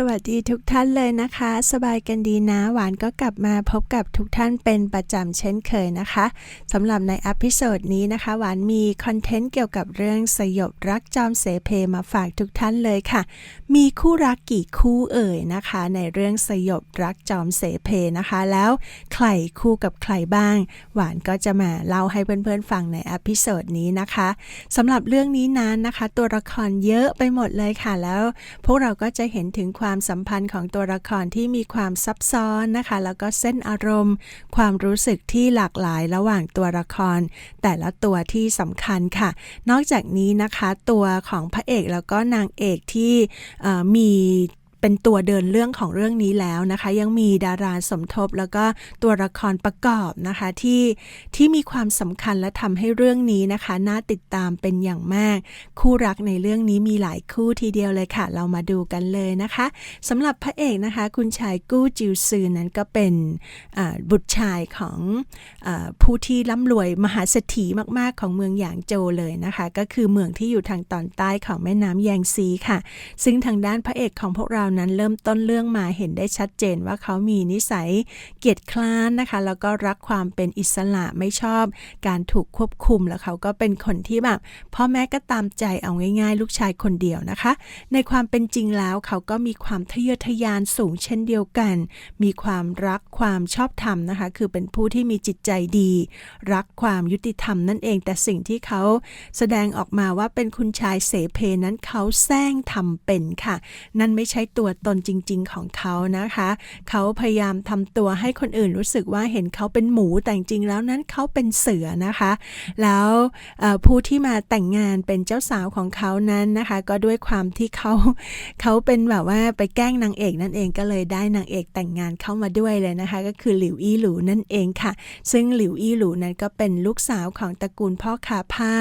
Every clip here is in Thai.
สวัสดีทุกท่านเลยนะคะ สบายกันดีนะ หวานก็กลับมาพบกับทุกท่านเป็นประจำเช่นเคยนะคะสำหรับในอพิโซดนี้นะคะ หวานมีคอนเทนต์เกี่ยวกับเรื่องสยบรักจอมเสเพมาฝากทุกท่านเลยค่ะ มีคู่รักกี่คู่เอ่ยนะคะ ในเรื่องสยบรักจอมเสเพนะคะ แล้วใครคู่กับใครบ้าง หวานก็จะมาเล่าให้เพื่อนๆฟังในอพิโซดนี้นะคะสำหรับเรื่องนี้นั้นนะคะ ตัวละครเยอะไปหมดเลยค่ะแล้ว พวกเราก็จะเห็นถึงความความสัมพันธ์ของตัวละครที่มีความซับซ้อนนะคะ แล้วก็เส้นอารมณ์ ความรู้สึกที่หลากหลายระหว่างตัวละคร แต่ละตัวที่สำคัญค่ะ นอกจากนี้นะคะตัวของพระเอกแล้วก็นางเอกที่มี เป็นตัวเดินเรื่องของเรื่องนี้แล้วนะคะ ยังมีดาราสมทบแล้วก็ตัวละครประกอบนะคะที่ที่มีความสำคัญและทำให้เรื่องนี้นะคะ น่าติดตามเป็นอย่างมาก คู่รักในเรื่องนี้มีหลายคู่ทีเดียวเลยค่ะ เรามาดูกันเลยนะคะสำหรับพระเอกนะคะ คุณชายกู้จิวซือนั้นก็เป็นบุตรชายของอผู้ที่ร่ำรวยมหาเศรษฐีมาก ๆ ของเมืองหยางโจเลยนะคะ ก็คือเมืองที่อยู่ทางตอนใต้ของแม่น้ำแยงซีค่ะ ซึ่งทางด้านพระเอกของพวกเรานั้นเริ่มต้นเรื่องมาเห็นได้ชัดเจนว่าเขามีนิสัยเกียจคร้านนะคะ แล้วก็รักความเป็นอิสระไม่ชอบ การถูกควบคุมแล้วเขาก็เป็นคนที่แบบพ่อแม่ก็ตามใจเอาง่าย ๆ ลูกชายคนเดียวนะคะ ในความเป็นจริงแล้วเขาก็มีความทะเยอทะยานสูงเช่นเดียวกัน มีความรักความชอบธรรมนะคะ คือเป็นผู้ที่มีจิตใจดี รักความยุติธรรมนั่นเอง แต่สิ่งที่เขาแสดงออกมาว่าเป็นคุณชายเสเพนั้นเขาแซงทำเป็นค่ะ นั่นไม่ใช่ตัวตนจริง ๆ ของเขานะคะ เขาพยายามทำตัวให้คนอื่นรู้สึกว่าเห็นเขาเป็นหมูแต่จริงแล้วนั้นเขาเป็นเสือนะคะ แล้วผู้ที่มาแต่งงานเป็นเจ้าสาวของเขานั้นนะคะ ก็ด้วยความที่เขาเขาเป็นแบบว่าไปแกล้งนางเอกนั่นเองก็เลยได้นางเอกแต่งงานเข้ามาด้วยเลยนะคะ ก็คือหลิวอี้หลูนั่นเองค่ะ ซึ่งหลิวอี้หลูนั้นก็เป็นลูกสาวของตระกูลพ่อค้าผ้า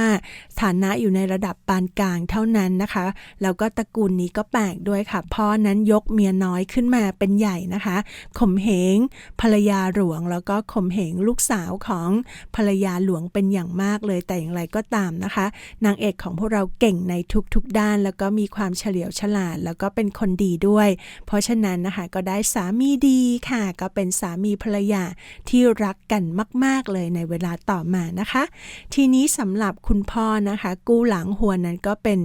ฐานะอยู่ในระดับปานกลางเท่านั้นนะคะ แล้วก็ตระกูลนี้ก็แปลกด้วยค่ะ พ่อนั้นยกเมียน้อยขึ้นมาเป็นใหญ่นะคะข่มเหงภรรยาหลวง แล้วก็ข่มเหงลูกสาวของภรรยาหลวงเป็นอย่างมากเลยแต่อย่างไรก็ตามนะคะ นางเอกของพวกเราเก่งในทุกๆด้าน แล้วก็มีความเฉลียวฉลาด แล้วก็เป็นคนดีด้วย เพราะฉะนั้นนะคะก็ได้สามีดีค่ะ ก็เป็นสามีภรรยาที่รักกันมาก ๆ เลยในเวลาต่อมานะคะ ทีนี้สำหรับคุณพ่อนะคะ กู้หลังหัวนั้นก็เป็น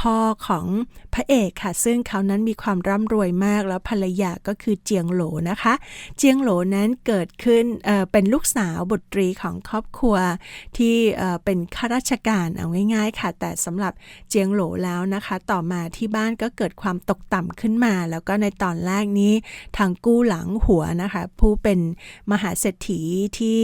พ่อของพระเอกค่ะ ซึ่งเขานั้นมีความร่ำรวยมากแล้วภรรยาก็คือเจียงโหลนะคะ เจียงโหลนั้นเกิดขึ้นเเป็นลูกสาวบุตรีของครอบครัวที่เเป็นข้าราชการเอาง่ายๆค่ะ แต่สำหรับเจียงโหลแล้วนะคะ ต่อมาที่บ้านก็เกิดความตกต่ำขึ้นมา แล้วก็ในตอนแรกนี้ทางกู้หลังหัวนะคะ ผู้เป็นมหาเศรษฐีที่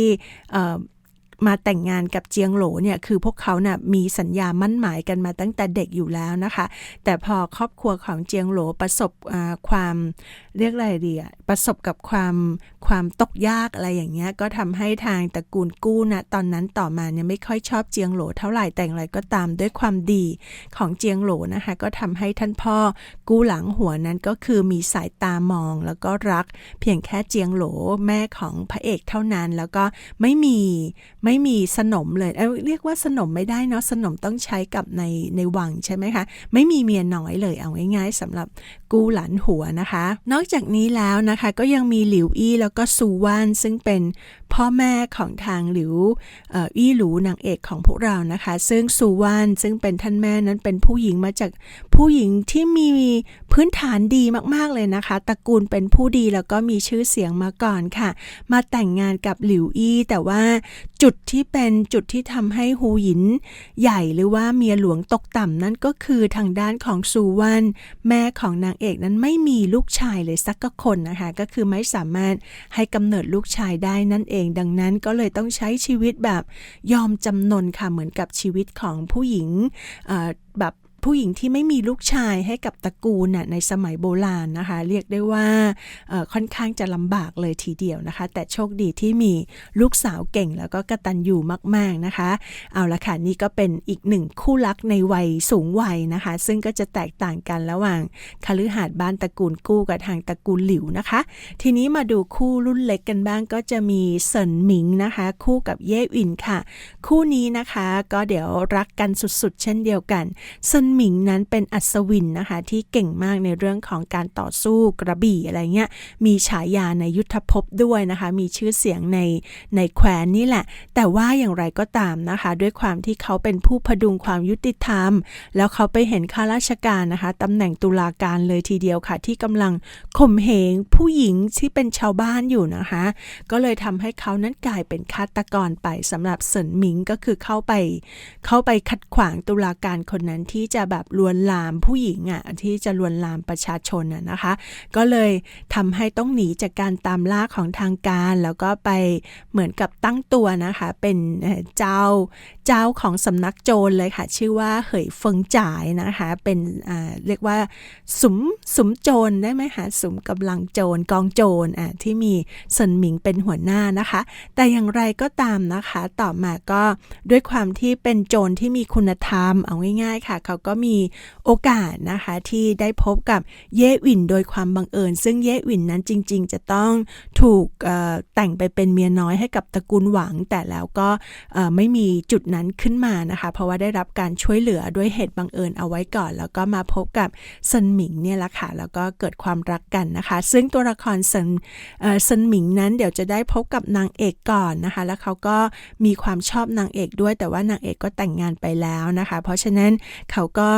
มาแต่งงานกับเจียงโหลเนี่ยคือพวกเขาน่ะมีสัญญามั่นหมายกันมาตั้งแต่เด็กอยู่แล้วนะคะ แต่พอครอบครัวของเจียงโหลประสบความเรียกอะไรดีอะประสบกับความความตกยากอะไรอย่างเงี้ยก็ทำให้ทางตระกูลกู้นะตอนนั้นต่อมาเนี่ยไม่ค่อยชอบเจียงโหลเท่าไหร่แต่อย่างไรก็ตามด้วยความดีของเจียงโหลนะคะก็ทำให้ท่านพ่อกู้หลังหัวนั้นก็คือมีสายตามองแล้วก็รัก เพียงแค่เจียงโหลแม่ของพระเอกเท่านั้น แล้วก็ไม่มีไไม่มีสนมเลยเอ้ยเรียกว่าสนมไม่ได้เนาะสนมต้องใช้กับในในวังใช่ไหมคะ ไม่มีเมียน้อยเลยเอาง่ายๆสำหรับกู้หลานหัวนะคะ นอกจากนี้แล้วนะคะก็ยังมีหลิวอี้แล้วก็ซูวานซึ่งเป็นพ่อแม่ของทางหลิวอี้หลูนางเอกของพวกเรานะคะ ซึ่งซูวานซึ่งเป็นท่านแม่นั้นเป็นผู้หญิงมาจากผู้หญิงที่มีพื้นฐานดีมากๆเลยนะคะตระกูลเป็นผู้ดีแล้วก็มีชื่อเสียงมาก่อนค่ะ มาแต่งงานกับหลิวอี้แต่ว่าจุดที่เป็นจุดที่ทำให้ฮูหยิน ใหญ่หรือว่าเมียหลวงตกต่ำนั่นก็คือทางด้านของซูวัน แม่ของนางเอกนั้นไม่มีลูกชายเลยสักคนนะคะ ก็คือไม่สามารถให้กำเนิดลูกชายได้นั่นเอง ดังนั้นก็เลยต้องใช้ชีวิตแบบยอมจำนนค่ะเหมือนกับชีวิตของผู้หญิงแบบ ผู้หญิงที่ไม่มีลูกชายให้กับตระกูลน่ในสมัยโบราณนะคะ เรียกได้ว่าค่อนข้างจะลำบากเลยทีเดียวนะคะ แต่โชคดีที่มีลูกสาวเก่งแล้วก็กระตันอยู่มากๆนะคะ เอาละค่ะนี่ก็เป็นอีกหนึ่งคู่รักในวัยสูงวัยนะคะ ซึ่งก็จะแตกต่างกันระหว่างคฤหาสน์บ้านตระกูลกู้กับทางตระกูลหลิวนะคะ ทีนี้มาดูคู่รุ่นเล็กกันบ้างก็จะมีเซินหมิงนะคะ คู่กับเย่อินค่ะ คู่นี้นะคะก็เดี๋ยวรักกันสุดๆ เช่นเดียวกันเซินหมิงนั้นเป็นอัศวินนะคะที่เก่งมากในเรื่องของการต่อสู้กระบี่อะไรเงี้ย มีฉายาในยุทธภพด้วยนะคะ มีชื่อเสียงในในแคว้นนี่แหละ แต่ว่าอย่างไรก็ตามนะคะ ด้วยความที่เขาเป็นผู้พดุงความยุติธรรม แล้วเขาไปเห็นข้าราชการนะคะตำแหน่งตุลาการเลยทีเดียวค่ะ ที่กำลังข่มเหงผู้หญิงที่เป็นชาวบ้านอยู่นะคะ ก็เลยทำให้เขานั้นกลายเป็นฆาตกรไปสำหรับเซินหมิงก็คือเข้าไป เข้าไปขัดขวางตุลาการคนนั้นที่จะแบบลวนลามผู้หญิงอะที่จะลวนลามประชาชนอะนะคะ ก็เลยทำให้ต้องหนีจากการตามล่าของทางการ แล้วก็ไปเหมือนกับตั้งตัวนะคะ เป็นเอ่อเจ้า เจ้าของสำนักโจรเลยค่ะ ชื่อว่าเหยเฟิงจ่ายนะคะ เป็นเรียกว่าสุมสุมโจรได้ไหมคะสุมกำลังโจรกองโจรอะที่มีเซินหมิงเป็นหัวหน้านะคะ แต่อย่างไรก็ตามนะคะ ต่อมาก็ด้วยความที่เป็นโจรที่มีคุณธรรมเอาง่าย ๆค่ะ เขาก็มีโอกาสนะคะที่ได้พบกับเย่หวินโดยความบังเอิญ ซึ่งเย่หวินนั้นจริง ๆ จะต้องถูกแต่งไปเป็นเมียน้อยให้กับตระกูลหวัง แต่แล้วก็ไม่มีจุดนั้นขึ้นมานะคะ เพราะว่าได้รับการช่วยเหลือด้วยเหตุบังเอิญเอาไว้ก่อน แล้วก็มาพบกับเซินหมิงเนี่ยแหละค่ะแล้วก็เกิดความรักกันนะคะ ซึ่งตัวละครเซินเซันหมิงนั้นเดี๋ยวจะได้พบกับนางเอกก่อนนะคะ แล้วเขาก็มีความชอบนางเอกด้วย แต่ว่านางเอกก็แต่งงานไปแล้วนะคะ เพราะฉะนั้นเขาก็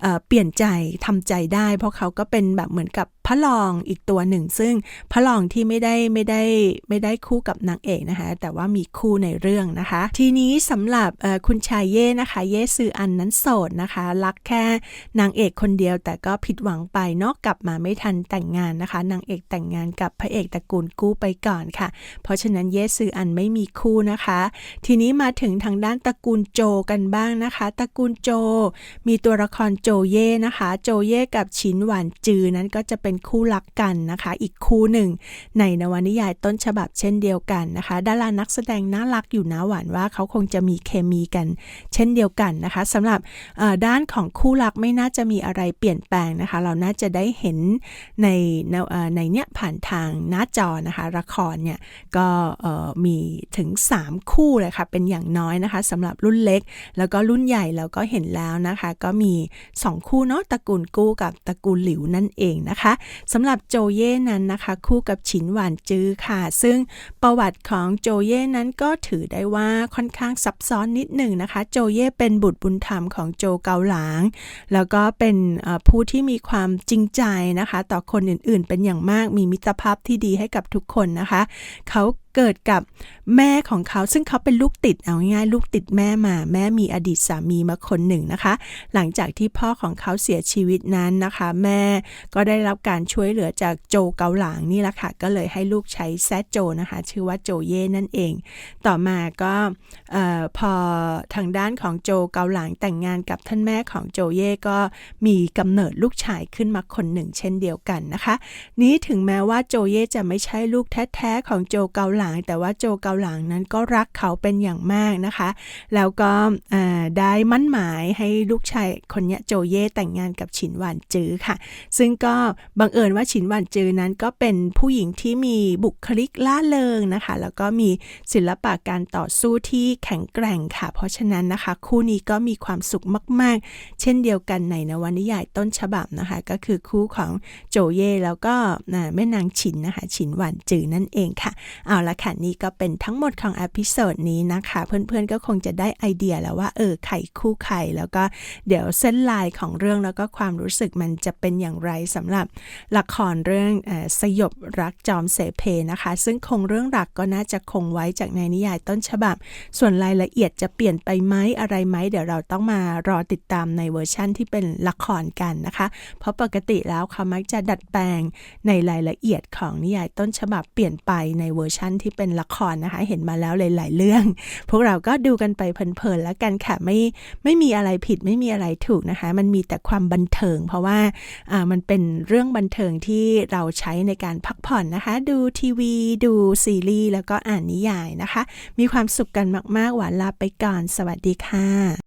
เอ่อเปลี่ยนใจทำใจได้ เพราะเขาก็เป็นแบบเหมือนกับ พระรองอีกตัวหนึ่ง ซึ่งพระรองที่ไม่ได้ไม่ได้ไม่ได้คู่กับนางเอกนะคะแต่ว่ามีคู่ในเรื่องนะคะ ทีนี้สำหรับคุณชายเย่นะคะ เย่ซืออันนั้นโสดนะคะ รักแค่นางเอกคนเดียวแต่ก็ผิดหวังไปเนาะกลับมาไม่ทันแต่งงานนะคะนางเอกแต่งงานกับพระเอกตระกูลกู้ไปก่อนค่ะ เพราะฉะนั้นเยซืออันไม่มีคู่นะคะ ทีนี้มาถึงทางด้านตระกูลโจกันบ้างนะคะตระกูลโจ มีตัวละครโจเย่นะคะ โจเย่กับชินหวานจือนั้นก็จะเป็นคู่รักกันนะคะ อีกคู่หนึ่ง ในนวนิยายต้นฉบับเช่นเดียวกันนะคะ ดารานักแสดงน่ารักอยู่นะหวานว่าเขาคงจะมีเคมีกัน เช่นเดียวกันนะคะสำหรับด้านของคู่รักไม่น่าจะมีอะไรเปลี่ยนแปลงนะคะ เราน่าจะได้เห็นในในเอ่อในเนี้ยผ่านทางหน้าจอนะคะละครเนี่ยก็มีถึง 3 คู่เลยค่ะเป็นอย่างน้อยนะคะสำหรับรุ่นเล็ก แล้วก็รุ่นใหญ่เราก็เห็นแล้วนะคะ ก็มี 2 คู่เนาะตระกูลกู้กับตระกูลหลิวนั่นเองนะคะสำหรับโจเย่นั้นนะคะ คู่กับฉินหวานจื้อค่ะ ซึ่งประวัติของโจเย่นั้นก็ถือได้ว่าค่อนข้างซับซ้อนนิดหนึ่งนะคะ โจเย่เป็นบุตรบุญธรรมของโจเกาหลาง แล้วก็เป็นผู้ที่มีความจริงใจนะคะ ต่อคนอื่นๆ เป็นอย่างมากมีมิตรภาพที่ดีให้กับทุกคนนะคะ เขา เกิดกับแม่ของเขาซึ่งเขาเป็นลูกติดเอาง่ายๆลูกติดแม่มา แม่มีอดีตสามีมาคนหนึ่งนะคะ หลังจากที่พ่อของเขาเสียชีวิตนั้นนะคะ แม่ก็ได้รับการช่วยเหลือจากโจเกาหลางนี่แหละค่ะ ก็เลยให้ลูกใช้แซดโจนะคะ ชื่อว่าโจเย่นั่นเอง ต่อมาก็พอทางด้านของโจเกาหลางแต่งงานกับท่านแม่ของโจเย่ก็มีกำเนิดลูกชายขึ้นมาคนหนึ่ง เช่นเดียวกันนะคะ นี้ถึงแม้ว่าโจเย่จะไม่ใช่ลูกแท้ๆของโจเกาหลางแต่ว่าโจเกาหลางนั้นก็รักเขาเป็นอย่างมากนะคะ แล้วก็ได้มั่นหมายให้ลูกชายคนนี้โจเย่แต่งงานกับฉินหวานจื้อค่ะ ซึ่งก็บังเอิญว่าฉินหวานจื้อนั้นก็เป็นผู้หญิงที่มีบุคลิกล่าเริงนะคะ แล้วก็มีศิลปะการต่อสู้ที่แข็งแกร่งค่ะ เพราะฉะนั้นนะคะ คู่นี้ก็มีความสุขมาก ๆ เช่นเดียวกันในนวนิยายต้นฉบับนะคะ ก็คือคู่ของโจเย่แล้วก็แม่นางฉินนะคะ ฉินหวานจือนั่นเองค่ะ เอาละค่ะนี่ก็เป็นทั้งหมดของอพิโซดนี้นะคะ เพื่อนๆก็คงจะได้ไอเดียแล้วว่าเออไข่คู่ไข่แล้วก็เดี๋ยวเส้นลายของเรื่องแล้วก็ความรู้สึกมันจะเป็นอย่างไรสำหรับละครเรื่องออสยบรักจอมเสเพนะคะ ซึ่งคงเรื่องหลักก็น่าจะคงไว้จากในนิยายต้นฉบับ ส่วนรายละเอียดจะเปลี่ยนไปไหมอะไรไหมเดี๋ยวเราต้องมารอติดตามในเวอร์ชั่นที่เป็นละครกันนะคะ เพราะปกติแล้วเขามักจะดัดแปลงในรายละเอียดของนิยายต้นฉบับเปลี่ยนไปในเวอร์ชั่นที่เป็นละครนะคะ เห็นมาแล้วหลายๆเรื่อง พวกเราก็ดูกันไปเพลินๆแล้วกันค่ะไม่ไม่มีอะไรผิดไม่มีอะไรถูกนะคะ มันมีแต่ความบันเทิง เพราะว่าอ่ามันเป็นเรื่องบันเทิงที่เราใช้ในการพักผ่อนนะคะ ดูทีวี ดูซีรีส์แล้วก็อ่านนิยายนะคะ มีความสุขกันมากๆหวานลาไปก่อน สวัสดีค่ะ